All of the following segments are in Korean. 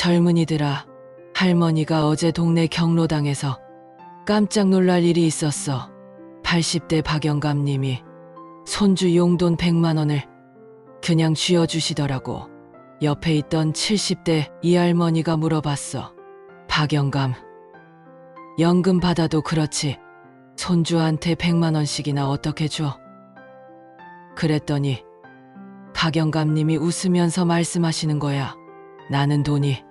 젊은이들아, 할머니가 어제 동네 경로당에서 깜짝 놀랄 일이 있었어. 80대 박영감님이 손주 용돈 100만 원을 그냥 쥐어주시더라고. 옆에 있던 70대 이 할머니가 물어봤어. 박영감, 연금 받아도 그렇지. 손주한테 100만 원씩이나 어떻게 줘? 그랬더니 박영감님이 웃으면서 말씀하시는 거야. 나는 돈이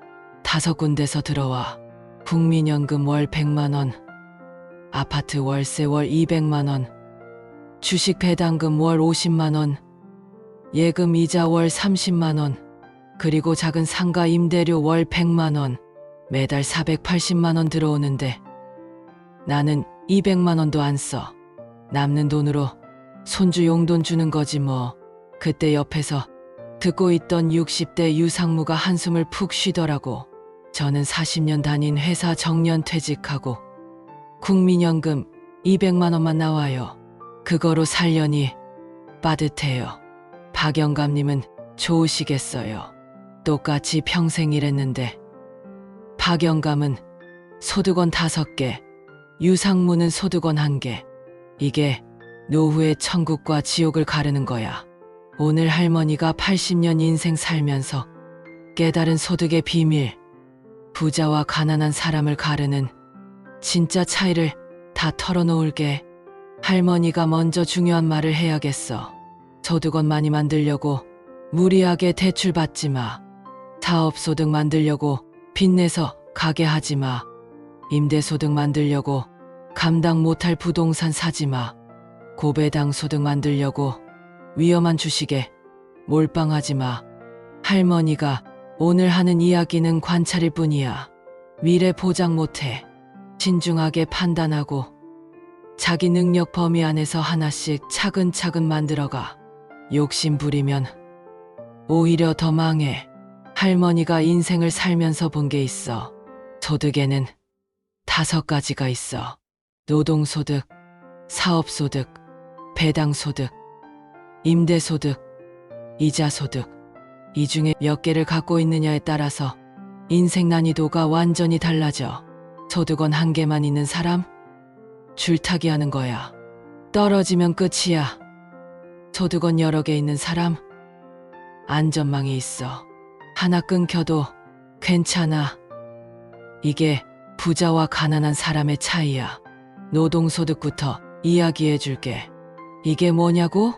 다섯 군데서 들어와. 국민연금 월 100만 원, 아파트 월세 월 200만 원, 주식 배당금 월 50만 원, 예금 이자 월 30만 원, 그리고 작은 상가 임대료 월 100만 원, 매달 480만 원 들어오는데 나는 200만 원도 안 써. 남는 돈으로 손주 용돈 주는 거지 뭐. 그때 옆에서 듣고 있던 60대 유상무가 한숨을 푹 쉬더라고. 저는 40년 다닌 회사 정년 퇴직하고 국민연금 200만 원만 나와요. 그거로 살려니 빠듯해요. 박영감님은 좋으시겠어요. 똑같이 평생 일했는데 박영감은 소득원 다섯 개, 유상무는 소득원 한 개. 이게 노후의 천국과 지옥을 가르는 거야. 오늘 할머니가 80년 인생 살면서 깨달은 소득의 비밀, 부자와 가난한 사람을 가르는 진짜 차이를 다 털어놓을게. 할머니가 먼저 중요한 말을 해야겠어. 소득원 많이 만들려고 무리하게 대출 받지 마. 사업소득 만들려고 빚내서 가게 하지 마. 임대소득 만들려고 감당 못할 부동산 사지 마. 고배당 소득 만들려고 위험한 주식에 몰빵하지 마. 할머니가 오늘 하는 이야기는 관찰일 뿐이야. 미래 보장 못해. 신중하게 판단하고 자기 능력 범위 안에서 하나씩 차근차근 만들어가. 욕심 부리면 오히려 더 망해. 할머니가 인생을 살면서 본 게 있어. 소득에는 다섯 가지가 있어. 노동소득, 사업소득, 배당소득, 임대소득, 이자소득. 이 중에 몇 개를 갖고 있느냐에 따라서 인생 난이도가 완전히 달라져. 소득원 한 개만 있는 사람? 줄타기 하는 거야. 떨어지면 끝이야. 소득원 여러 개 있는 사람? 안전망이 있어. 하나 끊겨도 괜찮아. 이게 부자와 가난한 사람의 차이야. 노동소득부터 이야기해 줄게. 이게 뭐냐고?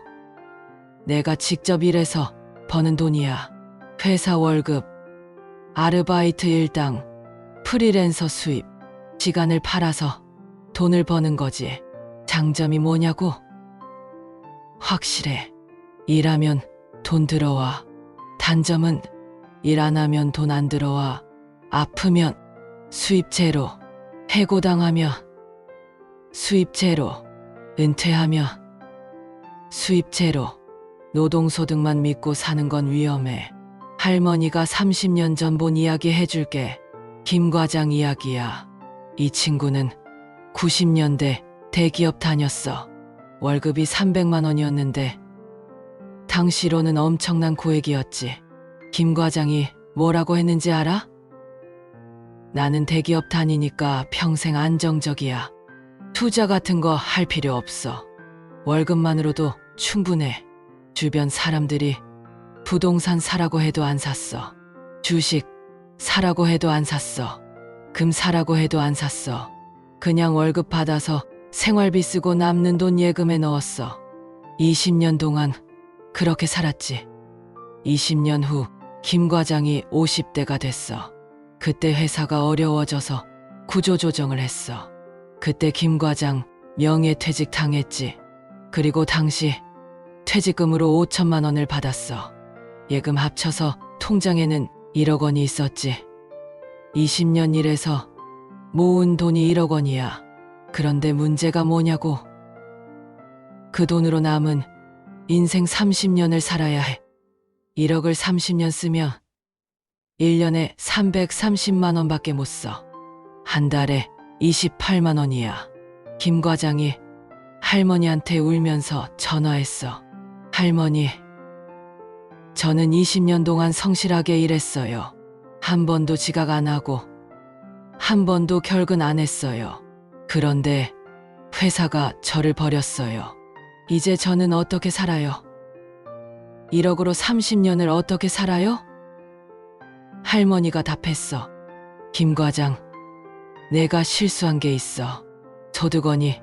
내가 직접 일해서 버는 돈이야. 회사 월급, 아르바이트 일당, 프리랜서 수입, 시간을 팔아서 돈을 버는 거지. 장점이 뭐냐고? 확실해. 일하면 돈 들어와. 단점은 일 안 하면 돈 안 들어와. 아프면 수입 제로. 해고당하면 수입 제로. 은퇴하면 수입 제로. 노동소득만 믿고 사는 건 위험해. 할머니가 30년 전 본 이야기 해줄게. 김 과장 이야기야. 이 친구는 90년대 대기업 다녔어. 월급이 300만 원이었는데 당시로는 엄청난 고액이었지. 김 과장이 뭐라고 했는지 알아? 나는 대기업 다니니까 평생 안정적이야. 투자 같은 거 할 필요 없어. 월급만으로도 충분해. 주변 사람들이 부동산 사라고 해도 안 샀어. 주식 사라고 해도 안 샀어. 금 사라고 해도 안 샀어. 그냥 월급 받아서 생활비 쓰고 남는 돈 예금에 넣었어. 20년 동안 그렇게 살았지. 20년 후 김 과장이 50대가 됐어. 그때 회사가 어려워져서 구조조정을 했어. 그때 김 과장 명예퇴직 당했지. 그리고 당시 퇴직금으로 5천만 원을 받았어. 예금 합쳐서 통장에는 1억 원이 있었지. 20년 일해서 모은 돈이 1억 원이야. 그런데 문제가 뭐냐고. 그 돈으로 남은 인생 30년을 살아야 해. 1억을 30년 쓰면 1년에 330만 원밖에 못 써. 한 달에 28만 원이야. 김 과장이 할머니한테 울면서 전화했어. 할머니, 저는 20년 동안 성실하게 일했어요. 한 번도 지각 안 하고 한 번도 결근 안 했어요. 그런데 회사가 저를 버렸어요. 이제 저는 어떻게 살아요? 1억으로 30년을 어떻게 살아요? 할머니가 답했어. 김 과장, 내가 실수한 게 있어. 소득원이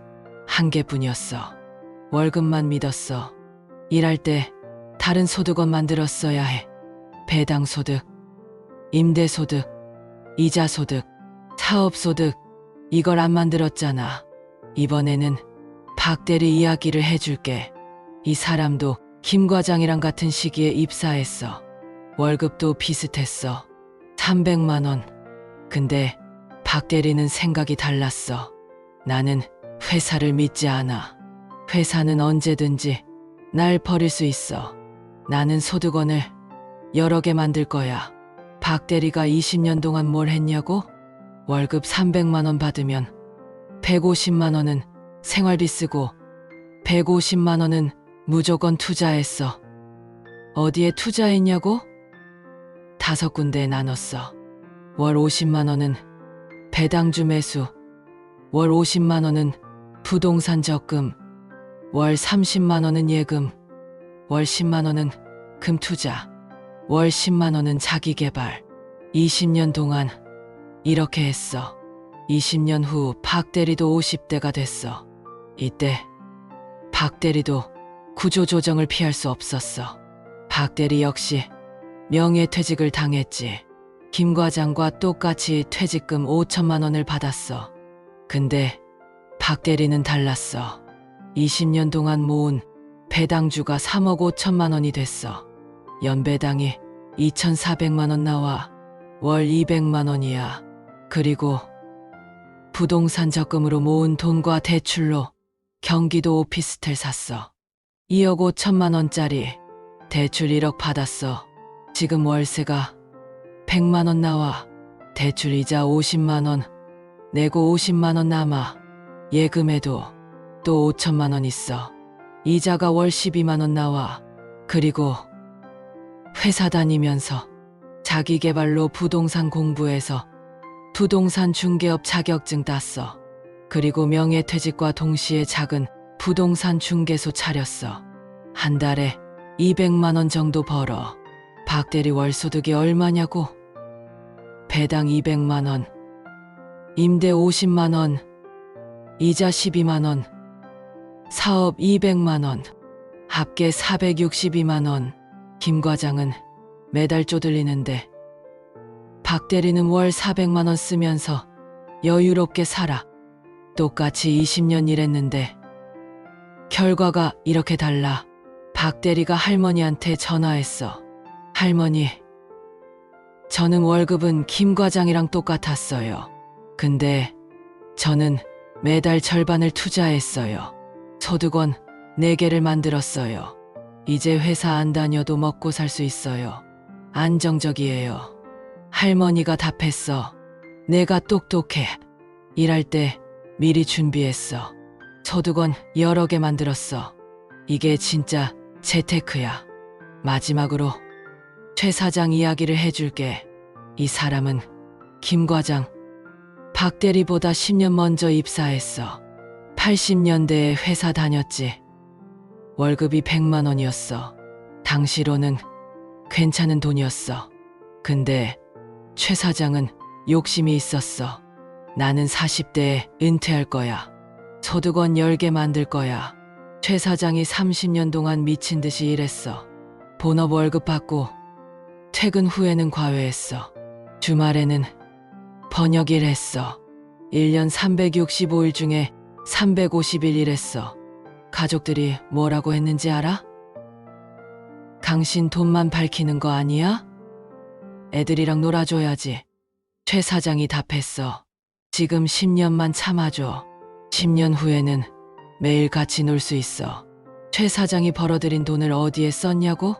한 개뿐이었어. 월급만 믿었어. 일할 때 다른 소득원 만들었어야 해. 배당 소득, 임대 소득, 이자 소득, 사업 소득, 이걸 안 만들었잖아. 이번에는 박 대리 이야기를 해줄게. 이 사람도 김 과장이랑 같은 시기에 입사했어. 월급도 비슷했어. 300만 원. 근데 박 대리는 생각이 달랐어. 나는 회사를 믿지 않아. 회사는 언제든지 날 버릴 수 있어. 나는 소득원을 여러 개 만들 거야. 박 대리가 20년 동안 뭘 했냐고? 월급 300만 원 받으면 150만 원은 생활비 쓰고 150만 원은 무조건 투자했어. 어디에 투자했냐고? 다섯 군데에 나눴어. 월 50만 원은 배당주 매수, 월 50만 원은 부동산 적금, 월 30만 원은 예금, 월 10만 원은 금 투자, 월 10만 원은 자기 개발. 20년 동안 이렇게 했어. 20년 후 박대리도 50대가 됐어. 이때 박대리도 구조조정을 피할 수 없었어. 박대리 역시 명예퇴직을 당했지. 김 과장과 똑같이 퇴직금 5천만 원을 받았어. 근데 박 대리는 달랐어. 20년 동안 모은 배당주가 3억 5천만 원이 됐어. 연배당이 2,400만 원 나와 월 200만 원이야. 그리고 부동산 적금으로 모은 돈과 대출로 경기도 오피스텔 샀어. 2억 5천만 원짜리 대출 1억 받았어. 지금 월세가 100만 원 나와. 대출 이자 50만 원. 내고 50만 원 남아. 예금에도 또 5천만 원 있어. 이자가 월 12만 원 나와. 그리고 회사 다니면서 자기 개발로 부동산 공부해서 부동산 중개업 자격증 땄어. 그리고 명예퇴직과 동시에 작은 부동산 중개소 차렸어. 한 달에 200만 원 정도 벌어. 박 대리 월 소득이 얼마냐고? 배당 200만 원, 임대 50만 원, 이자 12만 원, 사업 200만 원, 합계 462만 원. 김 과장은 매달 쪼들리는데 박 대리는 월 400만 원 쓰면서 여유롭게 살아. 똑같이 20년 일했는데 결과가 이렇게 달라. 박 대리가 할머니한테 전화했어. 할머니, 저는 월급은 김 과장이랑 똑같았어요. 근데 저는 매달 절반을 투자했어요. 소득원 4개를 만들었어요. 이제 회사 안 다녀도 먹고 살 수 있어요. 안정적이에요. 할머니가 답했어. 내가 똑똑해. 일할 때 미리 준비했어. 소득원 여러 개 만들었어. 이게 진짜 재테크야. 마지막으로 최 사장 이야기를 해줄게. 이 사람은 김 과장, 박 대리보다 10년 먼저 입사했어. 80년대에 회사 다녔지. 월급이 100만 원이었어. 당시로는 괜찮은 돈이었어. 근데 최 사장은 욕심이 있었어. 나는 40대에 은퇴할 거야. 소득원 10개 만들 거야. 최 사장이 30년 동안 미친 듯이 일했어. 본업 월급 받고 퇴근 후에는 과외했어. 주말에는 번역일 했어. 1년 365일 중에 350일 일했어. 가족들이 뭐라고 했는지 알아? 당신 돈만 밝히는 거 아니야? 애들이랑 놀아줘야지. 최 사장이 답했어. 지금 10년만 참아줘. 10년 후에는 매일 같이 놀 수 있어. 최 사장이 벌어들인 돈을 어디에 썼냐고?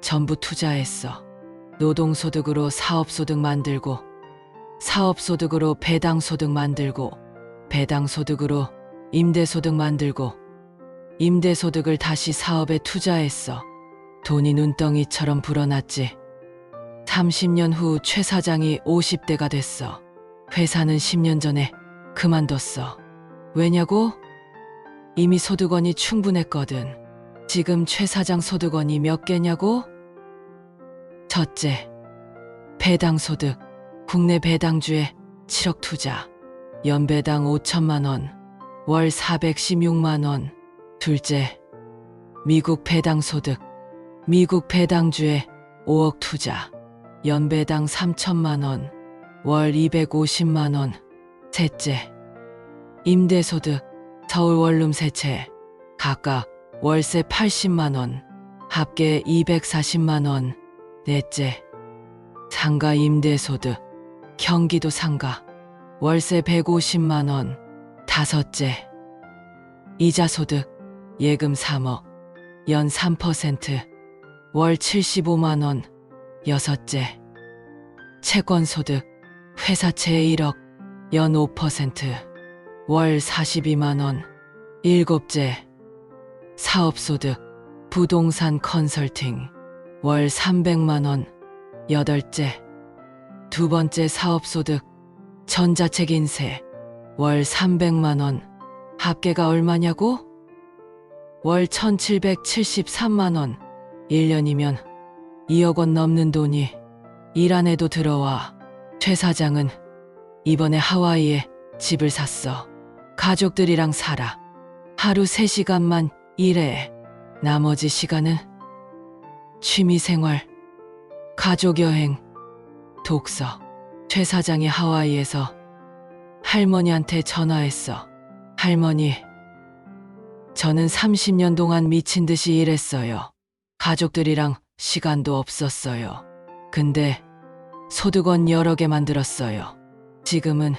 전부 투자했어. 노동소득으로 사업소득 만들고, 사업소득으로 배당소득 만들고, 배당소득으로 임대소득 만들고, 임대소득을 다시 사업에 투자했어. 돈이 눈덩이처럼 불어났지. 30년 후 최 사장이 50대가 됐어. 회사는 10년 전에 그만뒀어. 왜냐고? 이미 소득원이 충분했거든. 지금 최 사장 소득원이 몇 개냐고? 첫째, 배당 소득. 국내 배당주에 7억 투자. 연배당 5천만 원. 월 416만 원. 둘째, 미국 배당 소득. 미국 배당주에 5억 투자. 연배당 3천만 원. 월 250만 원. 셋째, 임대소득. 서울 원룸 세 채. 각각 월세 80만 원. 합계 240만 원. 넷째, 상가 임대소득. 경기도 상가. 월세 150만 원. 다섯째, 이자 소득. 예금 3억. 연 3%. 월 75만 원. 여섯째, 채권 소득. 회사채 1억. 연 5%. 월 42만 원. 일곱째, 사업 소득. 부동산 컨설팅. 월 300만 원. 여덟째, 두 번째 사업 소득. 전자책 인쇄. 월 300만 원. 합계가 얼마냐고? 월 1773만 원. 1년이면 2억 원 넘는 돈이 일 안 해도 들어와. 최 사장은 이번에 하와이에 집을 샀어. 가족들이랑 살아. 하루 3시간만 일해. 나머지 시간은 취미 생활, 가족 여행, 독서. 최 사장이 하와이에서 할머니한테 전화했어. 할머니, 저는 30년 동안 미친 듯이 일했어요. 가족들이랑 시간도 없었어요. 근데 소득원 여러 개 만들었어요. 지금은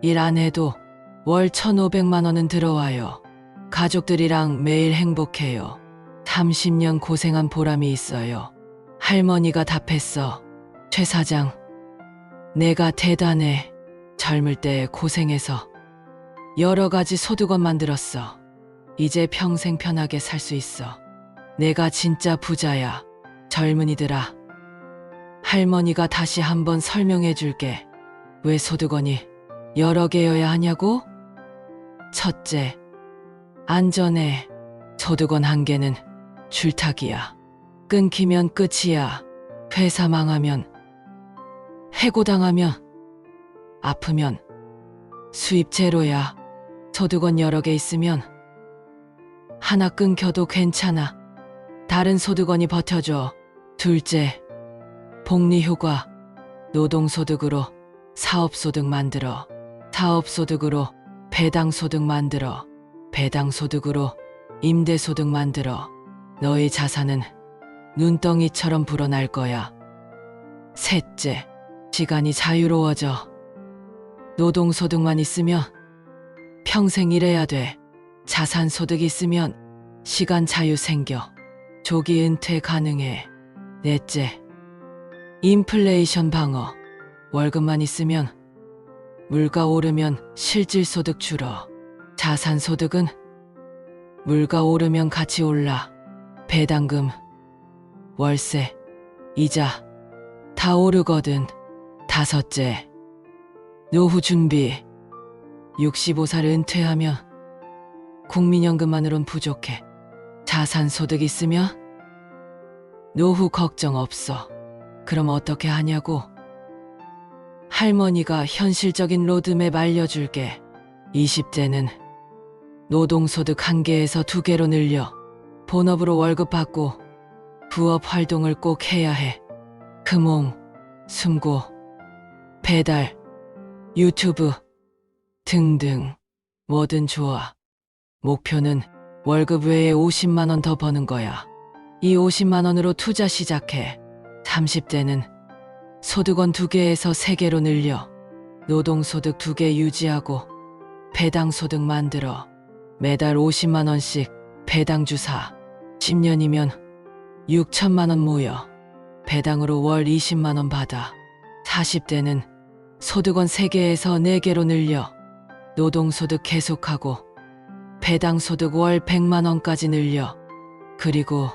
일 안 해도 월 1,500만 원은 들어와요. 가족들이랑 매일 행복해요. 30년 고생한 보람이 있어요. 할머니가 답했어. 최 사장, 내가 대단해. 젊을 때 고생해서 여러 가지 소득원 만들었어. 이제 평생 편하게 살 수 있어. 내가 진짜 부자야. 젊은이들아. 할머니가 다시 한번 설명해 줄게. 왜 소득원이 여러 개여야 하냐고? 첫째, 안전해. 소득원 한 개는 줄타기야. 끊기면 끝이야. 회사 망하면, 해고당하면, 아프면, 수입 제로야. 소득원 여러 개 있으면, 하나 끊겨도 괜찮아. 다른 소득원이 버텨줘. 둘째, 복리휴가, 노동소득으로 사업소득 만들어. 사업소득으로 배당소득 만들어. 배당소득으로 임대소득 만들어. 너의 자산은 눈덩이처럼 불어날 거야. 셋째, 시간이 자유로워져. 노동소득만 있으면 평생 일해야 돼. 자산소득 있으면 시간 자유 생겨. 조기 은퇴 가능해. 넷째, 인플레이션 방어. 월급만 있으면 물가 오르면 실질소득 줄어. 자산소득은 물가 오르면 같이 올라. 배당금, 월세, 이자 다 오르거든. 다섯째, 노후 준비. 65살 은퇴하면 국민연금만으론 부족해. 자산 소득 있으면 노후 걱정 없어. 그럼 어떻게 하냐고? 할머니가 현실적인 로드맵 알려줄게. 20대는 노동소득 한 개에서 두 개로 늘려 본업으로 월급 받고 부업 활동을 꼭 해야 해. 금홍, 숨고, 배달, 유튜브 등등 뭐든 좋아. 목표는 월급 외에 50만 원 더 버는 거야. 이 50만 원으로 투자 시작해. 30대는 소득원 두 개에서 세 개로 늘려 노동소득 두개 유지하고 배당소득 만들어 매달 50만 원씩 배당 주사 10년이면 6천만 원 모여 배당으로 월 20만 원 받아 40대는 소득원 3개에서 4개로 늘려 노동소득 계속하고 배당소득 월 100만 원까지 늘려 그리고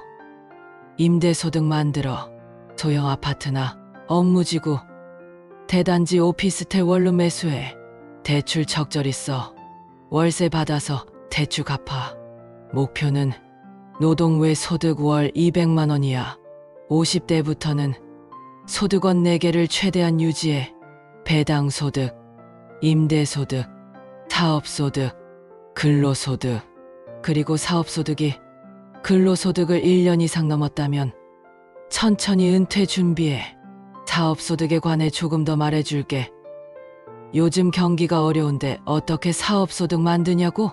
임대소득 만들어 소형 아파트나 업무지구, 대단지 오피스텔 원룸 매수해. 대출 적절히 써. 월세 받아서 대출 갚아. 목표는 노동 외 소득 월 200만 원이야. 50대부터는 소득원 4개를 최대한 유지해. 배당 소득, 임대 소득, 사업 소득, 근로 소득. 그리고 사업 소득이 근로 소득을 1년 이상 넘었다면 천천히 은퇴 준비해. 사업 소득에 관해 조금 더 말해줄게. 요즘 경기가 어려운데 어떻게 사업 소득 만드냐고?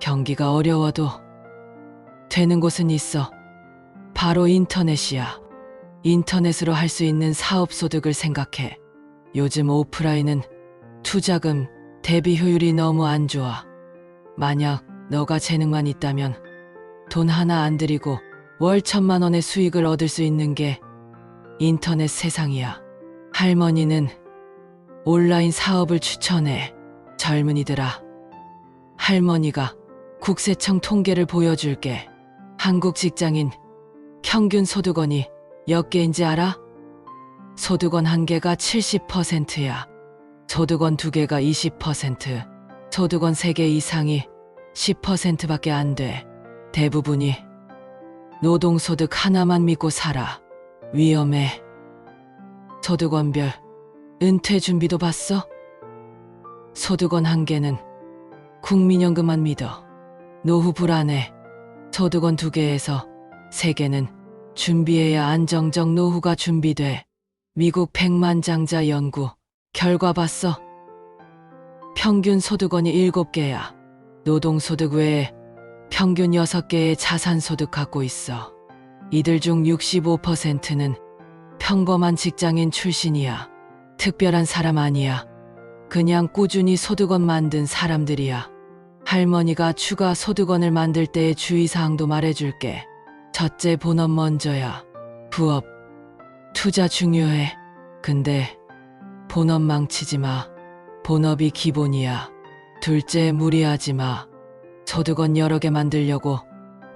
경기가 어려워도 되는 곳은 있어. 바로 인터넷이야. 인터넷으로 할 수 있는 사업 소득을 생각해. 요즘 오프라인은 투자금 대비 효율이 너무 안 좋아. 만약 너가 재능만 있다면 돈 하나 안 들이고 월 천만 원의 수익을 얻을 수 있는 게 인터넷 세상이야. 할머니는 온라인 사업을 추천해. 젊은이들아. 할머니가 국세청 통계를 보여줄게. 한국 직장인 평균 소득원이 몇 개인지 알아? 소득원 한 개가 70%야. 소득원 두 개가 20%, 소득원 세 개 이상이 10%밖에 안 돼. 대부분이 노동소득 하나만 믿고 살아. 위험해. 소득원별 은퇴 준비도 봤어? 소득원 한 개는 국민연금만 믿어. 노후 불안해. 소득원 두 개에서 세 개는 준비해야 안정적 노후가 준비돼. 미국 백만장자 연구 결과 봤어. 평균 소득원이 일곱 개야. 노동소득 외에 평균 여섯 개의 자산소득 갖고 있어. 이들 중 65%는 평범한 직장인 출신이야. 특별한 사람 아니야. 그냥 꾸준히 소득원 만든 사람들이야. 할머니가 추가 소득원을 만들 때의 주의사항도 말해줄게. 첫째 본업 먼저야. 부업. 투자 중요해. 근데 본업 망치지 마. 본업이 기본이야. 둘째 무리하지 마. 소득원 여러 개 만들려고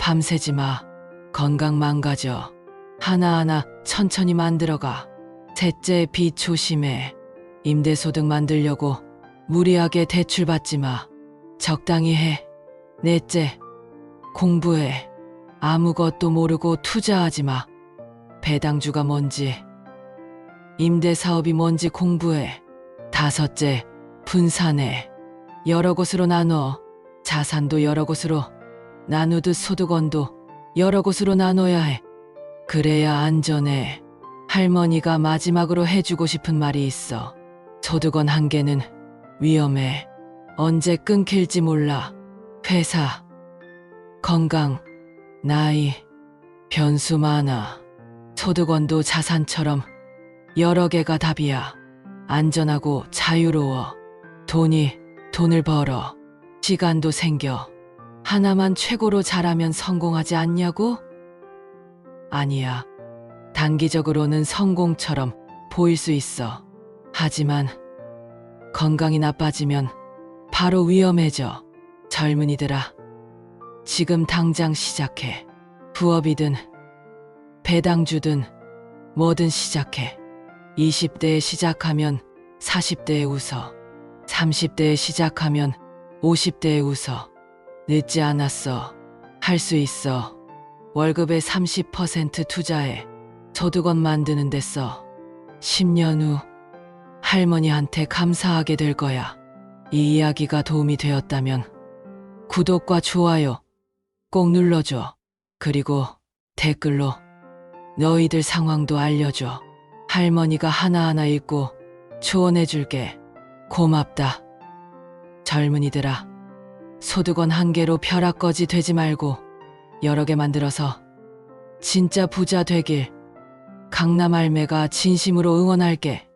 밤새지 마. 건강 망가져. 하나하나 천천히 만들어가. 셋째 빚 조심해. 임대소득 만들려고 무리하게 대출 받지 마. 적당히 해. 넷째 공부해. 아무것도 모르고 투자하지 마. 배당주가 뭔지, 임대 사업이 뭔지 공부해. 다섯째 분산해. 여러 곳으로 나눠. 자산도 여러 곳으로 나누듯 소득원도 여러 곳으로 나눠야 해. 그래야 안전해. 할머니가 마지막으로 해주고 싶은 말이 있어. 소득원 한 개는 위험해. 언제 끊길지 몰라. 회사, 건강, 나이, 변수 많아. 소득원도 자산처럼 여러 개가 답이야. 안전하고 자유로워. 돈이 돈을 벌어. 시간도 생겨. 하나만 최고로 잘하면 성공하지 않냐고? 아니야. 단기적으로는 성공처럼 보일 수 있어. 하지만 건강이 나빠지면 바로 위험해져. 젊은이들아. 지금 당장 시작해. 부업이든 배당주든 뭐든 시작해. 20대에 시작하면 40대에 웃어. 30대에 시작하면 50대에 웃어. 늦지 않았어. 할 수 있어. 월급의 30% 투자해. 소득원 만드는 데 써. 10년 후 할머니한테 감사하게 될 거야. 이 이야기가 도움이 되었다면 구독과 좋아요 꼭 눌러줘. 그리고 댓글로 너희들 상황도 알려줘. 할머니가 하나하나 읽고 조언해줄게. 고맙다. 젊은이들아, 소득원 한 개로 벼락거지 되지 말고 여러 개 만들어서 진짜 부자 되길 강남 알매가 진심으로 응원할게.